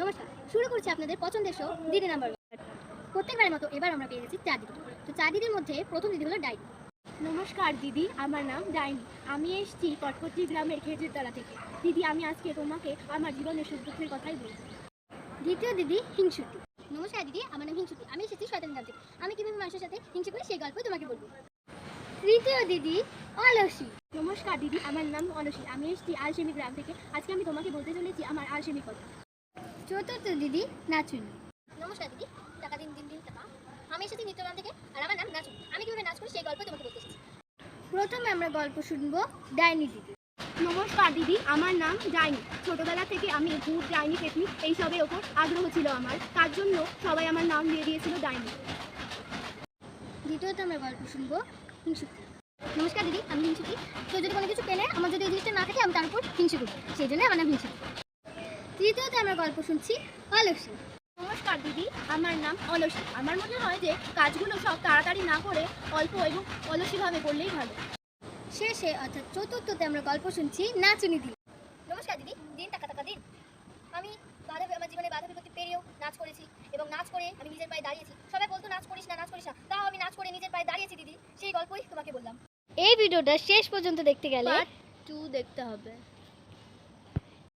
নমস্কার শুরু করছি আপনাদের পছন্দের দিদি নাম্বার প্রত্যেকবারের মতো এবার আমরা পেয়ে গেছি চার তো চার মধ্যে প্রথম দিদি হলো ডাইনি। নমস্কার দিদি আমার নাম ডাইনি। আমি এসছি পটপটি গ্রামের খেজুরতলা থেকে। দিদি আমি আজকে তোমাকে আমার জীবনের সুখ দুঃখের কথাই বলব দ্বিতীয় দিদি হিংসুটি নমস্কার দিদি আমার নাম হিংসুটি আমি এসেছি শয়তান গ্রাম থেকে। আমি কীভাবে মানুষের সাথে হিংসে করি সেই গল্প তোমাকে বলব। তৃতীয় দিদি অলসী। নমস্কার দিদি আমার নাম অলসী আমি এসেছি আলসেমি গ্রাম থেকে। আজকে আমি তোমাকে বলতে চলেছি আমার আলসেমি কথা। চতুর্থ দিদি নাচুনি। নমস্কার দিদি টাকা দিন দিন দিন টাকা। আমি এসেছি নৃত্যগ্রাম থেকে আর আমার নাম নাচুনি। আমি কীভাবে নাচ করি সেই গল্প তোমাকে বলতে এসেছি। প্রথমে আমরা গল্প শুনব ডাইনি দিদি। নমস্কার দিদি আমার নাম ডাইনি। ছোটবেলা থেকে আমি ভূত ডাইনি পেতনি এইসবের ওপর আগ্রহ ছিল আমার। তার জন্য সবাই আমার নাম দিয়ে দিয়েছিল ডাইনি। দ্বিতীয়ত আমরা গল্প শুনব হিংসুতি নমস্কার দিদি আমি হিংসুতি কেউ যদি কোনো কিছু পেলে আমার যদি এই জিনিসটা না থাকে আমি তার উপর হিংসা করি সেই জন্য আমার নাম হিংসুতি তৃতীয়ত আমরা গল্প শুনছি অলসী। নমস্কার দিদি আমার নাম অলসী। আমার মনে হয় যে কাজগুলো সব তাড়াতাড়ি না করে অল্প এবং অলসীভাবে করলেই ভালো। শেষে অর্থাৎ চতুর্থতে আমরা গল্প শুনছি নাচুনি দিদি। নমস্কার দিদি দিন টাকা টাকা দিন আমি বাধা আমার জীবনে বাধা বিপত্তি পেরিয়েও নাচ করেছি এবং নাচ করে আমি নিজের পায়ে দাঁড়িয়েছি সবাই বলতো নাচ করিস না নাচ করিস না তাও আমি নাচ করে নিজের পায়ে দাঁড়িয়েছি দিদি সেই গল্পই তোমাকে বললাম এই ভিডিওটা শেষ পর্যন্ত দেখতে গেলে টু দেখতে হবে।